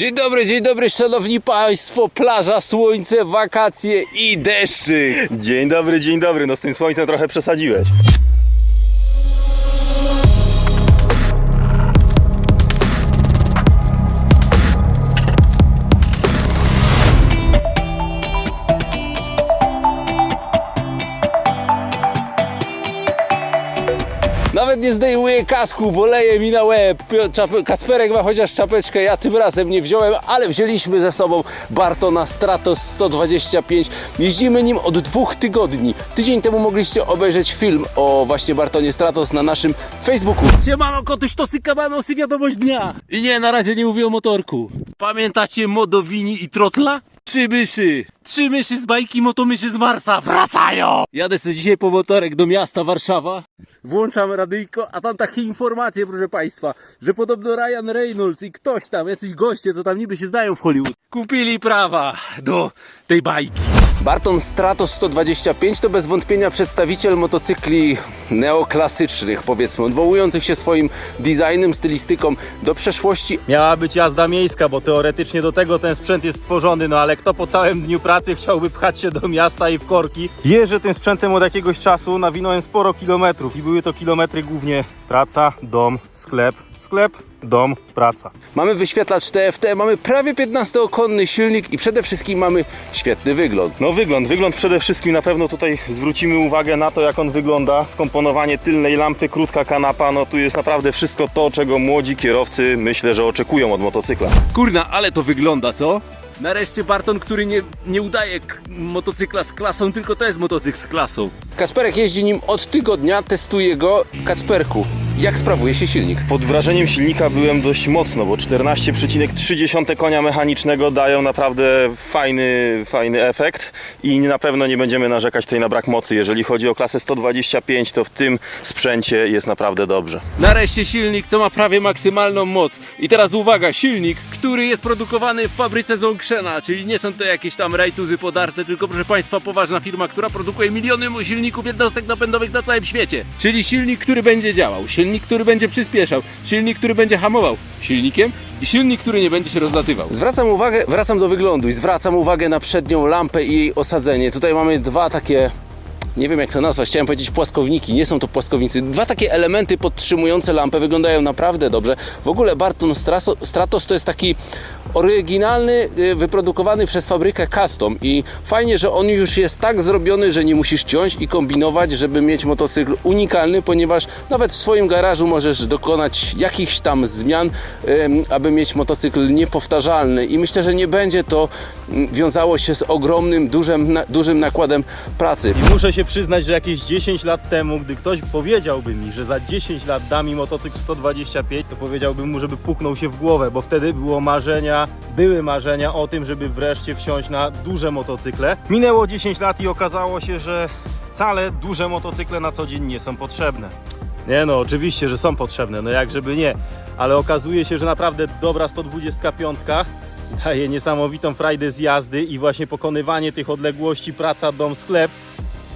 Dzień dobry, dzień dobry, szanowni państwo. Plaża, słońce, wakacje i deszczyk. Dzień dobry, dzień dobry. No z tym słońcem trochę przesadziłeś. Nawet nie zdejmuję kasku, bo leje mi na łeb. Kacperek ma chociaż czapeczkę, ja tym razem nie wziąłem, ale wzięliśmy ze sobą Bartona Stratos 125. Jeździmy nim od dwóch tygodni. Tydzień temu mogliście obejrzeć film o właśnie Bartonie Stratos na naszym Facebooku. Siemano, kotuś, to sykabanosy, wiadomość dnia. I nie, na razie nie mówię o motorku. Pamiętacie Modowini i Trotla? Trzy myszy! Trzy myszy z bajki Motomyszy z Marsa wracają! Jadę sobie dzisiaj po motorek do miasta Warszawa. Włączam radyjko, a tam takie informacje, proszę Państwa, że podobno Ryan Reynolds i ktoś tam, jacyś goście, co tam niby się znają w Hollywood, kupili prawa do tej bajki. Barton Stratos 125 to bez wątpienia przedstawiciel motocykli neoklasycznych, powiedzmy, odwołujących się swoim designem, stylistyką do przeszłości Miała być jazda miejska, bo teoretycznie do tego ten sprzęt jest stworzony, no ale kto po całym dniu pracy chciałby pchać się do miasta i w korki? Jeżdżę tym sprzętem od jakiegoś czasu, nawinąłem sporo kilometrów i były to kilometry głównie praca, dom, sklep, sklep, dom, praca. Mamy wyświetlacz TFT, mamy prawie 15-konny silnik i przede wszystkim mamy świetny wygląd. No wygląd, wygląd przede wszystkim na pewno tutaj zwrócimy uwagę na to jak on wygląda, skomponowanie tylnej lampy, krótka kanapa, no tu jest naprawdę wszystko to, czego młodzi kierowcy myślę, że oczekują od motocykla. Kurna, ale to wygląda, co? Nareszcie Barton, który nie, nie udaje motocykla z klasą, tylko to jest motocykl z klasą. Kasperek jeździ nim od tygodnia, testuje go. Kacperku, jak sprawuje się silnik? Pod wrażeniem silnika byłem dość mocno, bo 14,3 konia mechanicznego dają naprawdę fajny, fajny efekt i na pewno nie będziemy narzekać tutaj na brak mocy. Jeżeli chodzi o klasę 125, to w tym sprzęcie jest naprawdę dobrze. Nareszcie silnik, co ma prawie maksymalną moc. I teraz uwaga, silnik, który jest produkowany w fabryce Zongshena, czyli nie są to jakieś tam rajtuzy podarte, tylko proszę Państwa, poważna firma, która produkuje miliony silników jednostek napędowych na całym świecie. Czyli silnik, który będzie działał, silnik, który będzie przyspieszał, silnik, który będzie hamował silnikiem i silnik, który nie będzie się rozlatywał. Zwracam uwagę, wracam do wyglądu i zwracam uwagę na przednią lampę i jej osadzenie. Tutaj mamy dwa takie nie wiem jak to nazwać, chciałem powiedzieć płaskowniki, nie są to płaskownicy. Dwa takie elementy podtrzymujące lampę wyglądają naprawdę dobrze. W ogóle Barton Stratos to jest taki oryginalny, y, wyprodukowany przez fabrykę custom i fajnie, że on już jest tak zrobiony, że nie musisz ciąć i kombinować, żeby mieć motocykl unikalny, ponieważ nawet w swoim garażu możesz dokonać jakichś tam zmian, aby mieć motocykl niepowtarzalny i myślę, że nie będzie to mm, wiązało się z ogromnym, dużym, dużym nakładem pracy. I muszę się przyznać, że jakieś 10 lat temu, gdy ktoś powiedziałby mi, że za 10 lat da mi motocykl 125, to powiedziałbym mu, żeby puknął się w głowę, bo wtedy było marzenia, były marzenia o tym, żeby wreszcie wsiąść na duże motocykle. Minęło 10 lat i okazało się, że wcale duże motocykle na co dzień nie są potrzebne. Nie no, oczywiście, że są potrzebne, no jak żeby nie, ale okazuje się, że naprawdę dobra 125 daje niesamowitą frajdę z jazdy i właśnie pokonywanie tych odległości, praca, dom, sklep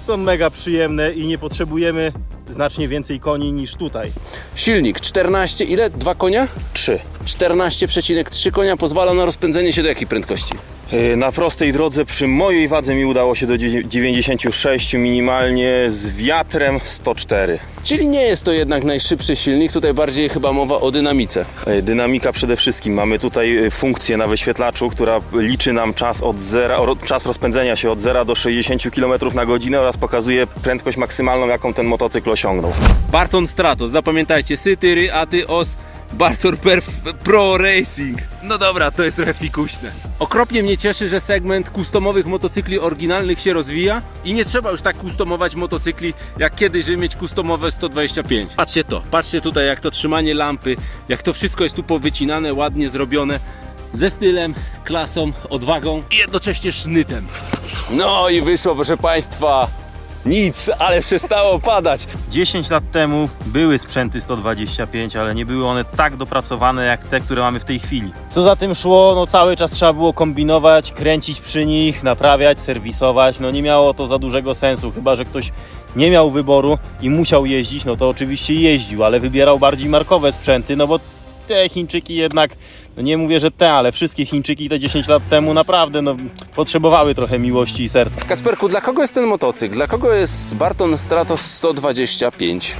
są mega przyjemne i nie potrzebujemy znacznie więcej koni niż tutaj. Silnik 14, ile? Dwa konia? 3. 14,3 konia pozwala na rozpędzenie się do jakiej prędkości? Yy, Na prostej drodze przy mojej wadze mi udało się do dzie- 96 minimalnie, z wiatrem 104. Czyli nie jest to jednak najszybszy silnik, tutaj bardziej chyba mowa o dynamice. Yy, Dynamika przede wszystkim. Mamy tutaj yy, funkcję na wyświetlaczu, która liczy nam czas od zera, czas rozpędzenia się od 0 do 60 km na godzinę oraz pokazuje prędkość maksymalną, jaką ten motocykl osiągnął. Barton Stratos, zapamiętajcie, syty, ry, aty, os, Bartor Perf Pro Racing. No dobra, to jest trochę fikuśne. Okropnie mnie cieszy, że segment kustomowych motocykli oryginalnych się rozwija i nie trzeba już tak kustomować motocykli jak kiedyś, żeby mieć kustomowe 125. Patrzcie to, patrzcie tutaj jak to trzymanie lampy, jak to wszystko jest tu powycinane, ładnie zrobione. Ze stylem, klasą, odwagą i jednocześnie sznytem. No i wyszło, proszę Państwa, nic, ale przestało padać. 10 lat temu były sprzęty 125, ale nie były one tak dopracowane jak te, które mamy w tej chwili. Co za tym szło, no cały czas trzeba było kombinować, kręcić przy nich, naprawiać, serwisować. No nie miało to za dużego sensu, chyba że ktoś nie miał wyboru i musiał jeździć, no to oczywiście jeździł, ale wybierał bardziej markowe sprzęty, no bo te Chińczyki jednak no nie mówię, że te, ale wszystkie Chińczyki te 10 lat temu naprawdę no, potrzebowały trochę miłości i serca. Kasperku, dla kogo jest ten motocykl? Dla kogo jest Barton Stratos 125?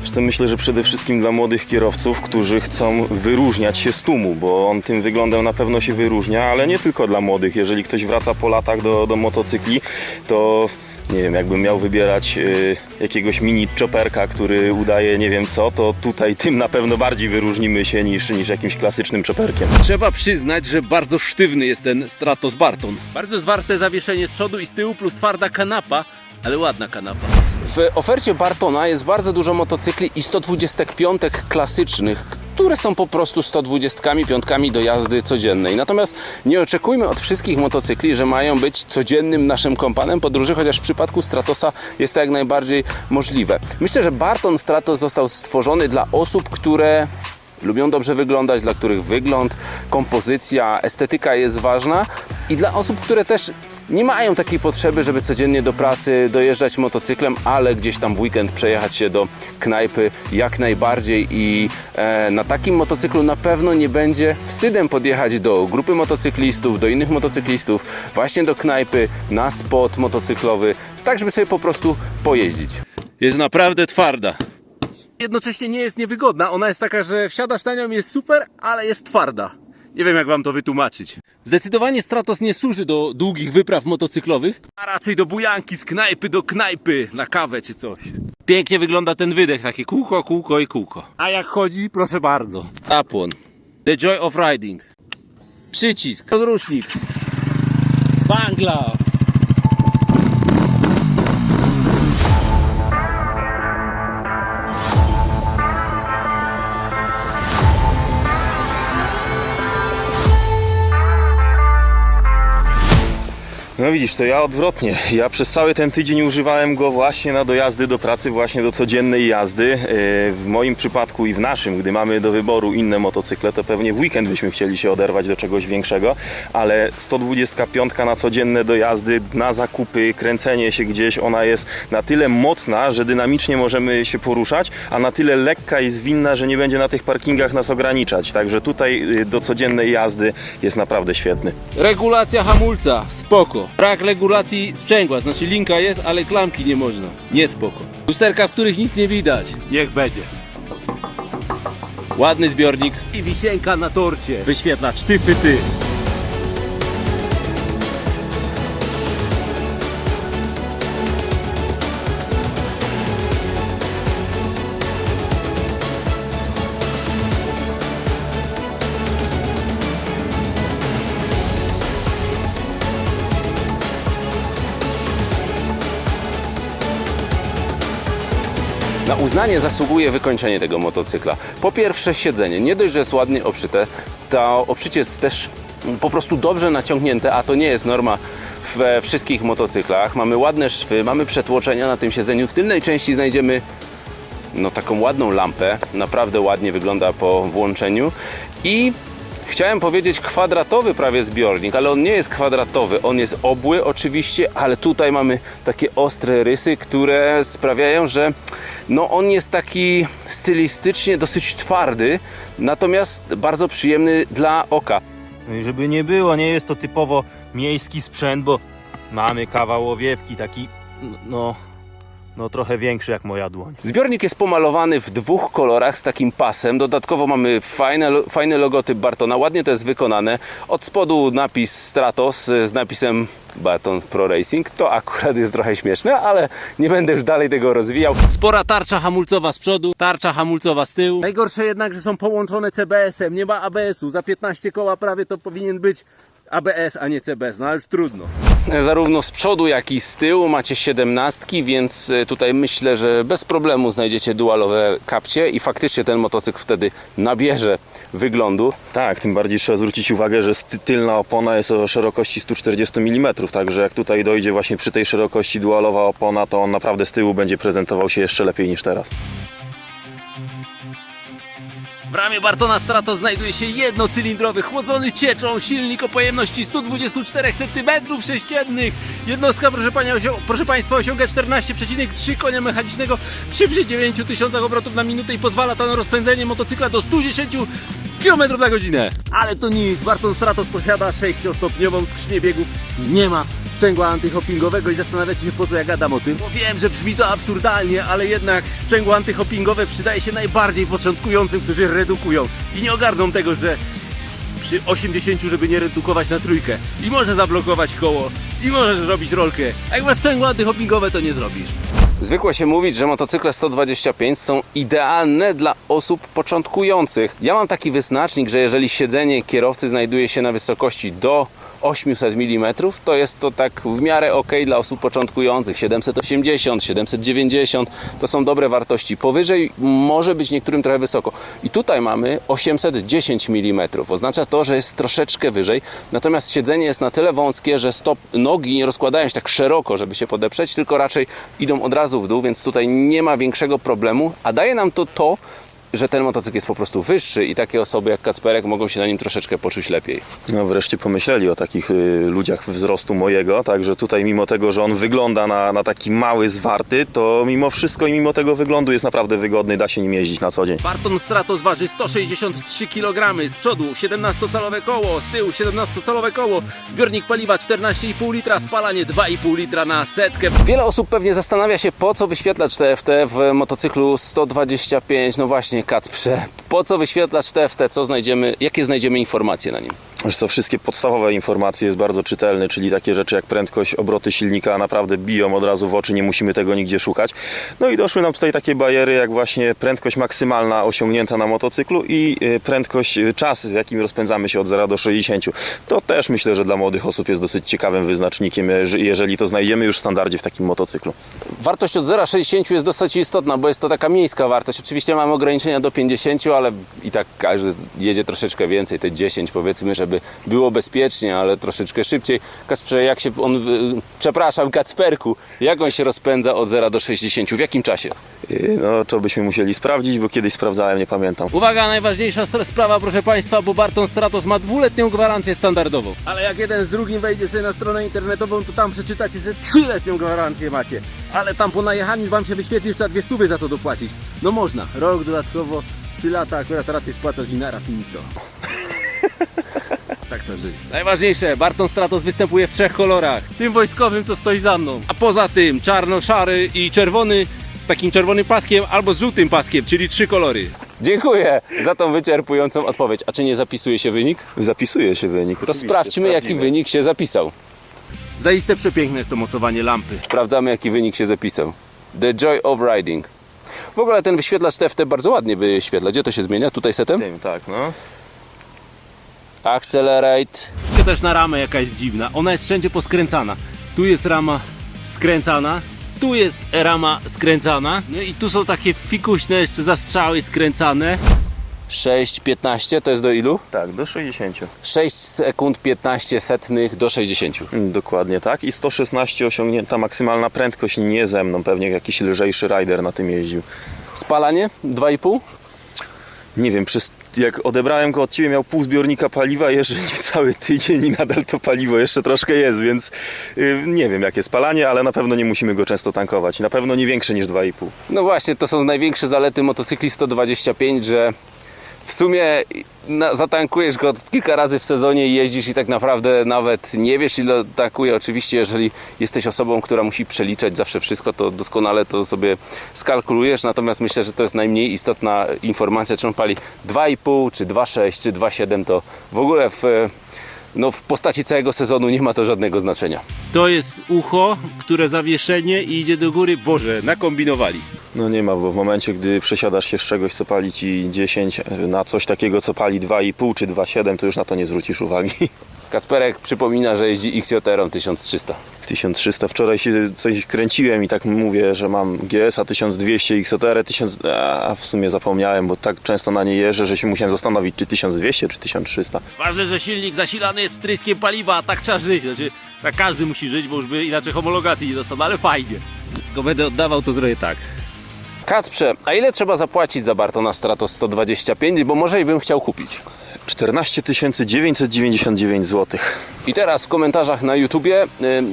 Wiesz co, myślę, że przede wszystkim dla młodych kierowców, którzy chcą wyróżniać się z tłumu, bo on tym wyglądem na pewno się wyróżnia, ale nie tylko dla młodych. Jeżeli ktoś wraca po latach do, do motocykli, to nie wiem, jakbym miał wybierać y, jakiegoś mini chopperka, który udaje nie wiem co, to tutaj tym na pewno bardziej wyróżnimy się niż, niż jakimś klasycznym chopperkiem. Trzeba przyznać, że bardzo sztywny jest ten Stratos Barton. Bardzo zwarte zawieszenie z przodu i z tyłu plus twarda kanapa, ale ładna kanapa. W ofercie Bartona jest bardzo dużo motocykli i 125 klasycznych, które są po prostu 120 piątkami do jazdy codziennej. Natomiast nie oczekujmy od wszystkich motocykli, że mają być codziennym naszym kompanem podróży, chociaż w przypadku Stratosa jest to jak najbardziej możliwe. Myślę, że Barton Stratos został stworzony dla osób, które lubią dobrze wyglądać, dla których wygląd, kompozycja, estetyka jest ważna i dla osób, które też nie mają takiej potrzeby, żeby codziennie do pracy dojeżdżać motocyklem, ale gdzieś tam w weekend przejechać się do knajpy jak najbardziej i e, na takim motocyklu na pewno nie będzie wstydem podjechać do grupy motocyklistów, do innych motocyklistów, właśnie do knajpy, na spot motocyklowy, tak żeby sobie po prostu pojeździć. Jest naprawdę twarda. Jednocześnie nie jest niewygodna. Ona jest taka, że wsiadasz na nią jest super, ale jest twarda. Nie wiem jak wam to wytłumaczyć. Zdecydowanie Stratos nie służy do długich wypraw motocyklowych, a raczej do bujanki z knajpy do knajpy na kawę czy coś. Pięknie wygląda ten wydech, takie kółko, kółko i kółko. A jak chodzi, proszę bardzo. Apłon. The Joy of Riding. Przycisk. Podrusznik. Bangla. No widzisz, to ja odwrotnie. Ja przez cały ten tydzień używałem go właśnie na dojazdy do pracy, właśnie do codziennej jazdy. Yy, W moim przypadku i w naszym, gdy mamy do wyboru inne motocykle, to pewnie w weekend byśmy chcieli się oderwać do czegoś większego, ale 125 na codzienne dojazdy, na zakupy, kręcenie się gdzieś, ona jest na tyle mocna, że dynamicznie możemy się poruszać, a na tyle lekka i zwinna, że nie będzie na tych parkingach nas ograniczać. Także tutaj yy, do codziennej jazdy jest naprawdę świetny. Regulacja hamulca, spoko. Brak regulacji sprzęgła, znaczy linka jest, ale klamki nie można. Nie spoko. Lusterka, w których nic nie widać. Niech będzie. Ładny zbiornik i wisienka na torcie. Wyświetlacz ty, ty, ty. Na uznanie zasługuje wykończenie tego motocykla. Po pierwsze siedzenie. Nie dość, że jest ładnie obszyte, to obszycie jest też po prostu dobrze naciągnięte, a to nie jest norma we wszystkich motocyklach. Mamy ładne szwy, mamy przetłoczenia na tym siedzeniu. W tylnej części znajdziemy no, taką ładną lampę. Naprawdę ładnie wygląda po włączeniu. I chciałem powiedzieć kwadratowy prawie zbiornik, ale on nie jest kwadratowy. On jest obły oczywiście, ale tutaj mamy takie ostre rysy, które sprawiają, że no, on jest taki stylistycznie dosyć twardy, natomiast bardzo przyjemny dla oka. No żeby nie było, nie jest to typowo miejski sprzęt, bo mamy kawał łowiewki, taki no, no trochę większy jak moja dłoń. Zbiornik jest pomalowany w dwóch kolorach z takim pasem. Dodatkowo mamy fajne, fajny logotyp Bartona. Ładnie to jest wykonane. Od spodu napis Stratos z napisem Barton Pro Racing. To akurat jest trochę śmieszne, ale nie będę już dalej tego rozwijał. Spora tarcza hamulcowa z przodu, tarcza hamulcowa z tyłu. Najgorsze jednak, że są połączone CBS-em. Nie ma ABS-u. Za 15 koła prawie to powinien być ABS, a nie CBS. No ale już trudno. Zarówno z przodu, jak i z tyłu macie 17, więc e, tutaj myślę, że bez problemu znajdziecie dualowe kapcie i faktycznie ten motocykl wtedy nabierze wyglądu. Tak, tym bardziej trzeba zwrócić uwagę, że tylna opona jest o szerokości 140 mm, także jak tutaj dojdzie właśnie przy tej szerokości dualowa opona, to on naprawdę z tyłu będzie prezentował się jeszcze lepiej niż teraz. W ramię Bartona Strato znajduje się jednocylindrowy, chłodzony cieczą silnik o pojemności 124 cm3. Jednostka, proszę, proszę Państwa, osiąga 14,3 konia mechanicznego przy 9000 obrotów na minutę i pozwala to na rozpędzenie motocykla do 110 km na godzinę. Ale to nic, Barton Stratos posiada 6-stopniową skrzynię biegów. Nie ma sprzęgła antyhoppingowego i zastanawiacie się po co ja gadam o tym. Bo wiem, że brzmi to absurdalnie, ale jednak sprzęgło antyhoppingowe przydaje się najbardziej początkującym, którzy redukują i nie ogarną tego, że przy 80, żeby nie redukować na trójkę. I może zablokować koło, i możesz robić rolkę. A jak masz sprzęgło antyhoppingowe, to nie zrobisz. Zwykło się mówić, że motocykle 125 są idealne dla osób początkujących. Ja mam taki wyznacznik, że jeżeli siedzenie kierowcy znajduje się na wysokości do 800 mm, to jest to tak w miarę ok dla osób początkujących. 780, 790 to są dobre wartości. Powyżej może być niektórym trochę wysoko. I tutaj mamy 810 mm. Oznacza to, że jest troszeczkę wyżej. Natomiast siedzenie jest na tyle wąskie, że stop, nogi nie rozkładają się tak szeroko, żeby się podeprzeć, tylko raczej idą od razu w dół, więc tutaj nie ma większego problemu. A daje nam to to, że ten motocykl jest po prostu wyższy i takie osoby jak Kacperek mogą się na nim troszeczkę poczuć lepiej. No wreszcie pomyśleli o takich y, ludziach wzrostu mojego, także tutaj mimo tego, że on wygląda na, na taki mały, zwarty, to mimo wszystko i mimo tego wyglądu jest naprawdę wygodny, da się nim jeździć na co dzień. Barton Stratos waży 163 kg, z przodu 17-calowe koło, z tyłu 17-calowe koło, zbiornik paliwa 14,5 litra, spalanie 2,5 litra na setkę. Wiele osób pewnie zastanawia się, po co wyświetlacz TFT w motocyklu 125. No właśnie, Kacprze, po co wyświetlacz TFT? Co znajdziemy, jakie znajdziemy informacje na nim? Wiesz co, wszystkie podstawowe informacje jest bardzo czytelny, czyli takie rzeczy jak prędkość, obroty silnika naprawdę biją od razu w oczy, nie musimy tego nigdzie szukać. No i doszły nam tutaj takie bariery jak właśnie prędkość maksymalna osiągnięta na motocyklu i y, prędkość, y, czas w jakim rozpędzamy się od 0 do 60. To też myślę, że dla młodych osób jest dosyć ciekawym wyznacznikiem, jeż- jeżeli to znajdziemy już w standardzie w takim motocyklu. Wartość od 0,60 jest dosyć istotna, bo jest to taka miejska wartość. Oczywiście mamy ograniczenia do 50, ale i tak każdy jedzie troszeczkę więcej, te 10 powiedzmy, żeby było bezpiecznie, ale troszeczkę szybciej. Kacprze, jak się on, wy- przepraszam, Kacperku, jak on się rozpędza od 0 do 60? W jakim czasie? Y, No to byśmy musieli sprawdzić, bo kiedyś sprawdzałem, nie pamiętam. Uwaga, najważniejsza sprawa, proszę Państwa, bo Barton Stratos ma dwuletnią gwarancję standardową. Ale jak jeden z drugim wejdzie sobie na stronę internetową, to tam przeczytacie, że trzyletnią gwarancję macie. Ale tam po najechaniu Wam się wyświetli, że trzeba dwie stówy za to dopłacić. No można, rok dodatkowo, trzy lata, akurat raty spłacasz i nara finito. Tak trzeba żyć. Najważniejsze, Barton Stratos występuje w trzech kolorach. Tym wojskowym, co stoi za mną. A poza tym czarno-szary i czerwony z takim czerwonym paskiem albo z żółtym paskiem, czyli trzy kolory. Dziękuję za tą wyczerpującą odpowiedź. A czy nie zapisuje się wynik? Zapisuje się wynik. To oczywiście, sprawdźmy, jaki sprawdzimy. wynik się zapisał. Zaiste przepiękne jest to mocowanie lampy. Sprawdzamy, jaki wynik się zapisał. The Joy of Riding. W ogóle ten wyświetlacz TFT bardzo ładnie wyświetla. Gdzie to się zmienia? Tutaj setem? Tym, tak, no. Accelerate. Spójrzcie też na ramę, jaka jest dziwna. Ona jest wszędzie poskręcana. Tu jest rama skręcana, tu jest rama skręcana, no i tu są takie fikuśne jeszcze zastrzały skręcane. 6,15 to jest do ilu? Tak, do 60. 6 sekund 15 setnych do 60. Mm, Dokładnie tak. I 116 osiągnięta maksymalna prędkość nie ze mną. Pewnie jakiś lżejszy rider na tym jeździł. Spalanie 2,5? Nie wiem, przez, jak odebrałem go od ciebie, miał pół zbiornika paliwa, jeżdżę cały tydzień i nadal to paliwo jeszcze troszkę jest, więc yy, nie wiem jakie spalanie, ale na pewno nie musimy go często tankować. Na pewno nie większe niż 2,5. No właśnie, to są największe zalety motocykli 125, że w sumie na, zatankujesz go kilka razy w sezonie i jeździsz i tak naprawdę nawet nie wiesz ile tankuje. Oczywiście jeżeli jesteś osobą, która musi przeliczać zawsze wszystko, to doskonale to sobie skalkulujesz, natomiast myślę, że to jest najmniej istotna informacja, czy on pali 2,5, czy 2,6, czy 2,7, to w ogóle w, no, w postaci całego sezonu nie ma to żadnego znaczenia. To jest ucho, które zawieszenie i idzie do góry. Boże, nakombinowali. No nie ma, bo w momencie, gdy przesiadasz się z czegoś, co pali ci 10 na coś takiego, co pali 2,5 czy 2,7, to już na to nie zwrócisz uwagi. Kasperek przypomina, że jeździ XJR 1300. 1300. Wczoraj się coś kręciłem i tak mówię, że mam GS-a 1200, XTR 1000, a w sumie zapomniałem, bo tak często na nie jeżdżę, że się musiałem zastanowić, czy 1200, czy 1300. Ważne, że silnik zasilany jest wtryskiem paliwa, a tak trzeba żyć. Znaczy, tak każdy musi żyć, bo już by inaczej homologacji nie dostał, no ale fajnie. Tylko będę oddawał, to zrobię tak. Kacprze, a ile trzeba zapłacić za Bartona Stratos 125? Bo może i bym chciał kupić. 14 999 zł. I teraz w komentarzach na YouTubie y, y,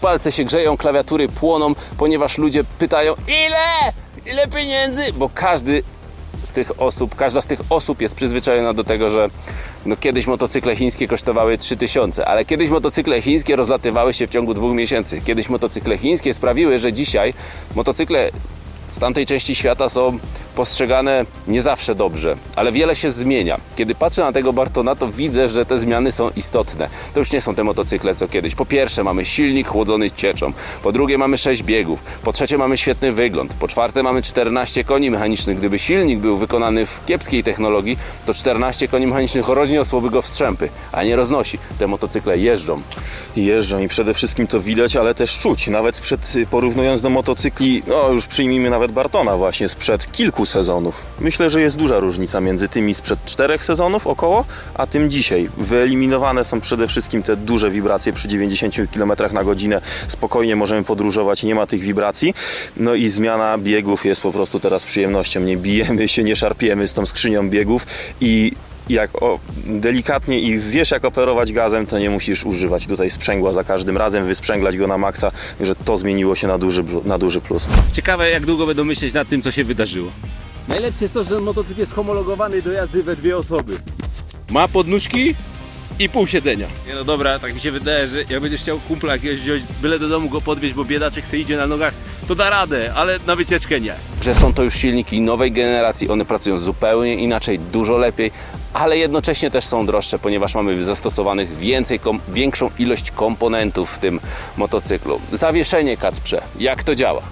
palce się grzeją, klawiatury płoną, ponieważ ludzie pytają ile? Ile pieniędzy? Bo każdy tych osób, każda z tych osób jest przyzwyczajona do tego, że no kiedyś motocykle chińskie kosztowały 3000, ale kiedyś motocykle chińskie rozlatywały się w ciągu dwóch miesięcy. Kiedyś motocykle chińskie sprawiły, że dzisiaj motocykle z tamtej części świata są postrzegane nie zawsze dobrze, ale wiele się zmienia. Kiedy patrzę na tego Bartona, to widzę, że te zmiany są istotne. To już nie są te motocykle co kiedyś. Po pierwsze mamy silnik chłodzony cieczą, po drugie mamy 6 biegów, po trzecie mamy świetny wygląd, po czwarte mamy 14 koni mechanicznych. Gdyby silnik był wykonany w kiepskiej technologii, to 14 koni mechanicznych rozniosłoby go w strzępy, a nie roznosi. Te motocykle jeżdżą. Jeżdżą i przede wszystkim to widać, ale też czuć. Nawet sprzed, porównując do motocykli, no już przyjmijmy nawet Bartona właśnie sprzed kilku sezonów. Myślę, że jest duża różnica między tymi sprzed czterech sezonów około, a tym dzisiaj. Wyeliminowane są przede wszystkim te duże wibracje przy 90 km na godzinę. Spokojnie możemy podróżować, nie ma tych wibracji. No i zmiana biegów jest po prostu teraz przyjemnością. Nie bijemy się, nie szarpiemy z tą skrzynią biegów i jak o, delikatnie i wiesz jak operować gazem, to nie musisz używać tutaj sprzęgła za każdym razem, wysprzęglać go na maksa, że to zmieniło się na duży, na duży plus. Ciekawe jak długo będą myśleć nad tym co się wydarzyło. Najlepsze jest to, że ten motocykl jest homologowany do jazdy we dwie osoby. Ma podnóżki i pół siedzenia. Nie no dobra, tak mi się wydaje, że jak będziesz chciał kumpla jakiegoś wziąć, byle do domu go podwieźć, bo biedaczek se idzie na nogach, to da radę, ale na wycieczkę nie. że są to już silniki nowej generacji, one pracują zupełnie inaczej, dużo lepiej, ale jednocześnie też są droższe, ponieważ mamy zastosowanych więcej, większą ilość komponentów w tym motocyklu. Zawieszenie Kacprze, jak to działa?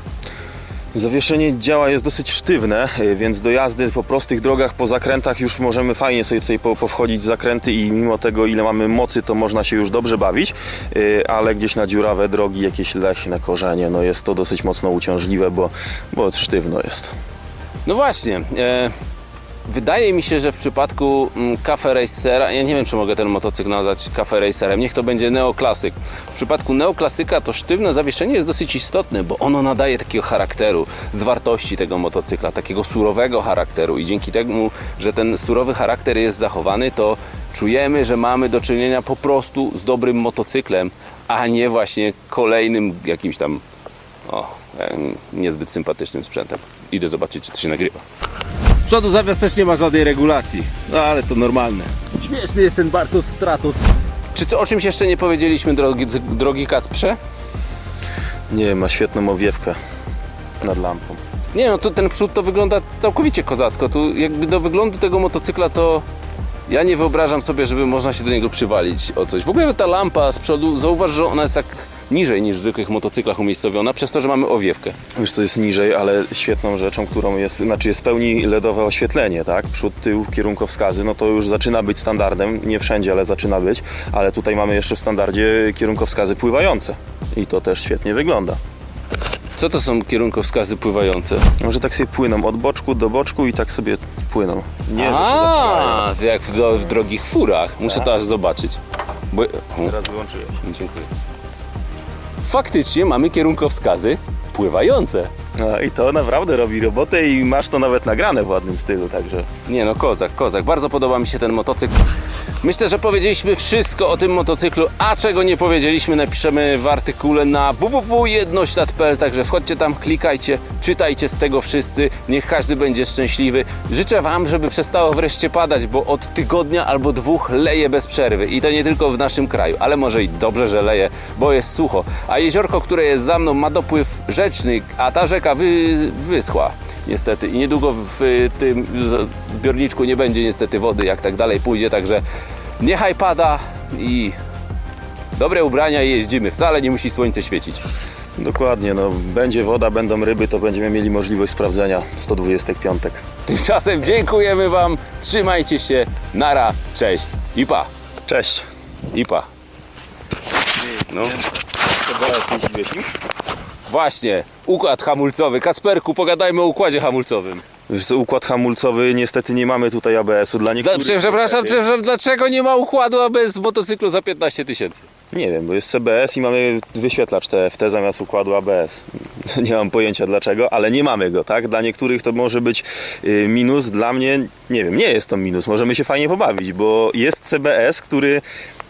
Zawieszenie działa jest dosyć sztywne, y, więc do jazdy po prostych drogach, po zakrętach już możemy fajnie sobie tutaj po- powchodzić zakręty i mimo tego ile mamy mocy, to można się już dobrze bawić, y, ale gdzieś na dziurawe drogi, jakieś leśne korzenie, no jest to dosyć mocno uciążliwe, bo, bo sztywno jest. No właśnie, e, wydaje mi się, że w przypadku mm, Cafe Racera, ja nie wiem czy mogę ten motocykl nazwać Cafe Racerem, niech to będzie neoklasyk. W przypadku neoklasyka to sztywne zawieszenie jest dosyć istotne, bo ono nadaje takiego charakteru, zwartości tego motocykla, takiego surowego charakteru i dzięki temu, że ten surowy charakter jest zachowany, to czujemy, że mamy do czynienia po prostu z dobrym motocyklem, a nie właśnie kolejnym jakimś tam o, em, niezbyt sympatycznym sprzętem. Idę zobaczyć, czy to się nagrywa. Z przodu zawias też nie ma żadnej regulacji, no ale to normalne. Śmieszny jest ten Bartos Stratos. Czy co, o czymś jeszcze nie powiedzieliśmy, drogi, drogi Kacprze? Nie ma świetną owiewkę nad lampą. Nie no, to ten przód to wygląda całkowicie kozacko. Tu jakby do wyglądu tego motocykla to ja nie wyobrażam sobie, żeby można się do niego przywalić o coś. W ogóle ta lampa z przodu, zauważ, że ona jest tak niżej niż w zwykłych motocyklach umiejscowiona, przez to, że mamy owiewkę. Już co jest niżej, ale świetną rzeczą, którą jest, znaczy jest w pełni LEDowe oświetlenie, tak? Przód, tył, kierunkowskazy, no to już zaczyna być standardem, nie wszędzie, ale zaczyna być, ale tutaj mamy jeszcze w standardzie kierunkowskazy pływające i to też świetnie wygląda. Co to są kierunkowskazy pływające? Może tak sobie płyną od boczku do boczku i tak sobie płyną. Nie. A, jak w, do, w drogich furach. Muszę to aż zobaczyć. Bo, Teraz wyłączyłeś. dziękuję. Faktycznie mamy kierunkowskazy pływające. No i to naprawdę robi robotę i masz to nawet nagrane w ładnym stylu, także Nie no, kozak, kozak. Bardzo podoba mi się ten motocykl. Myślę, że powiedzieliśmy wszystko o tym motocyklu, a czego nie powiedzieliśmy, napiszemy w artykule na www.jednoślad.pl, także wchodźcie tam, klikajcie, czytajcie z tego wszyscy, niech każdy będzie szczęśliwy. Życzę Wam, żeby przestało wreszcie padać, bo od tygodnia albo dwóch leje bez przerwy i to nie tylko w naszym kraju, ale może i dobrze, że leje, bo jest sucho. A jeziorko, które jest za mną ma dopływ rzeczny, a ta rzeka wy, wyschła niestety i niedługo w tym zbiorniczku nie będzie niestety wody, jak tak dalej pójdzie, także niechaj pada i dobre ubrania i jeździmy. Wcale nie musi słońce świecić. dokładnie, no będzie woda, będą ryby, to będziemy mieli możliwość sprawdzenia 125. Tymczasem dziękujemy Wam, trzymajcie się, nara, cześć i pa, Cześć! i pa. No. Właśnie, układ hamulcowy. Kacperku, pogadajmy o układzie hamulcowym. Układ hamulcowy, niestety nie mamy tutaj ABS-u dla niektórych. przepraszam, przepraszam, dlaczego nie ma układu ABS w motocyklu za 15 tysięcy? Nie wiem, bo jest CBS i mamy wyświetlacz TFT zamiast układu ABS. Nie mam pojęcia dlaczego, ale nie mamy go, tak? Dla niektórych to może być y, minus, dla mnie, nie wiem, nie jest to minus. Możemy się fajnie pobawić, bo jest CBS, który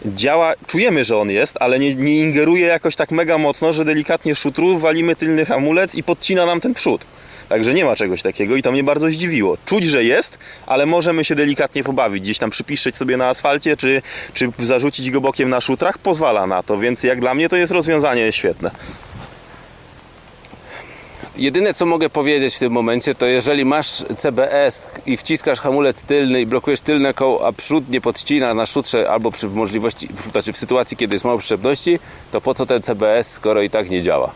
działa, czujemy, że on jest, ale nie, nie ingeruje jakoś tak mega mocno, że delikatnie szutru, walimy tylny hamulec i podcina nam ten przód. Także nie ma czegoś takiego i to mnie bardzo zdziwiło. Czuć, że jest, ale możemy się delikatnie pobawić. Gdzieś tam przypiszczeć sobie na asfalcie, czy, czy zarzucić go bokiem na szutrach, pozwala na to, więc jak dla mnie to jest rozwiązanie świetne. Jedyne co mogę powiedzieć w tym momencie, to jeżeli masz CBS i wciskasz hamulec tylny i blokujesz tylne koło, a przód nie podcina na szutrze albo przy możliwości, znaczy w sytuacji, kiedy jest mało przyczepności, to po co ten CBS, skoro i tak nie działa?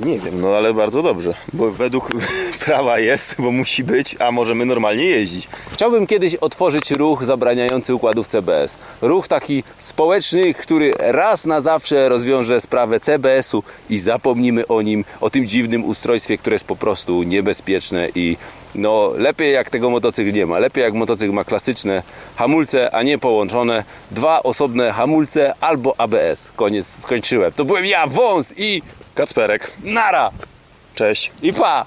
Nie wiem, no ale bardzo dobrze, bo według prawa jest, bo musi być, a możemy normalnie jeździć. Chciałbym kiedyś otworzyć ruch zabraniający układów CBS. Ruch taki społeczny, który raz na zawsze rozwiąże sprawę CBS-u i zapomnimy o nim, o tym dziwnym ustrojstwie, które jest po prostu niebezpieczne i no lepiej jak tego motocykl nie ma. Lepiej jak motocykl ma klasyczne hamulce, a nie połączone. Dwa osobne hamulce albo ABS. Koniec, skończyłem. To byłem ja, Wąs i Kacperek, Nara cześć. i pa!